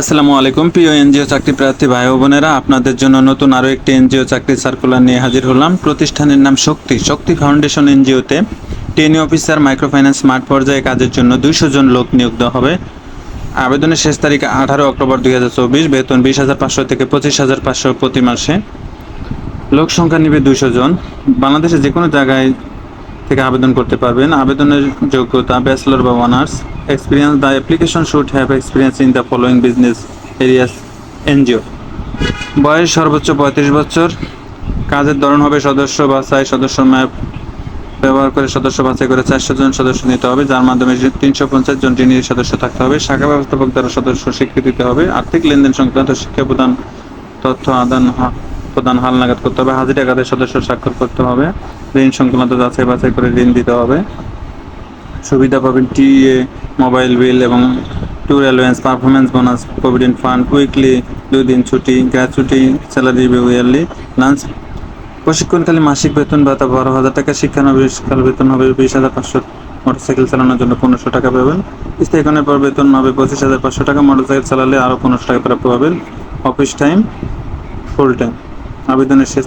আসসালামু আলাইকুম। প্রিয় এনজিও চাকরি প্রার্থী ভাই বোনেরা, আপনাদের জন্য নতুন আরও একটি এনজিও চাকরি সার্কুলার নিয়ে হাজির হলাম। প্রতিষ্ঠানের নাম শক্তি। শক্তি ফাউন্ডেশন এনজিওতে টেনি অফিসার মাইক্রোফাইন্যান্স স্মার্ট পর্যায়ে কাজের জন্য দুইশো জন লোক নিয়োগ দেওয়া হবে। আবেদনের শেষ তারিখ আঠারো অক্টোবর দুই হাজার চব্বিশ, বেতন বিশ হাজার পাঁচশো থেকে পঁচিশ হাজার পাঁচশো প্রতি মাসে। লোক সংখ্যা নিবে দুইশো জন। বাংলাদেশে যে কোনো জায়গায় থেকে আবেদন করতে পারবেন। আবেদনের যোগ্যতা ব্যাচেলর বা honours experience the application should have experience in the following business areas NGO বয়স সর্বোচ্চ পঁয়ত্রিশ বছর। কাজের ধরন হবে সদস্য বাছাই, সদস্য ম্যাপ ব্যবহার করে সদস্য বাছাই করে চারশো জন সদস্য নিতে হবে, যার মাধ্যমে তিনশো পঞ্চাশ জন ঋণী সদস্য থাকতে হবে। শাখা ব্যবস্থাপক দ্বারা সদস্য স্বীকৃতি দিতে হবে। আর্থিক লেনদেন সংক্রান্ত শিক্ষা প্রদান, তথ্য আদান প্রদান, হাল নাগাদ করতে হবে, হাজিরা কাদের সদস্য স্বাক্ষর করতে হবে, ঋণ সংক্রান্ত যাচাই বাছাই করে ঋণ দিতে হবে। সুবিধা পাবেন টিএ, মোবাইল বিল এবং tour allowance performance bonus, provident fund, weekly, দুই দিন ছুটি গ্র্যাচুইটি স্যালারি ইয়ারলি, লাঞ্চ। প্রশিক্ষণকালে মাসিক বেতন ভাতা বারো হাজার টাকা শিক্ষানবিশকাল বেতন হবে বিশ হাজার পাঁচশো। মোটরসাইকেল চালানোর জন্য পনেরোশো টাকা পাবেন। স্থায়ীকরণের পর বেতন হবে পঁচিশ হাজার পাঁচশো টাকা, মোটরসাইকেল চালালে আরও পনেরোশো টাকা প্রাপ্য পাবেন। Office time, full time. আবেদনের শেষ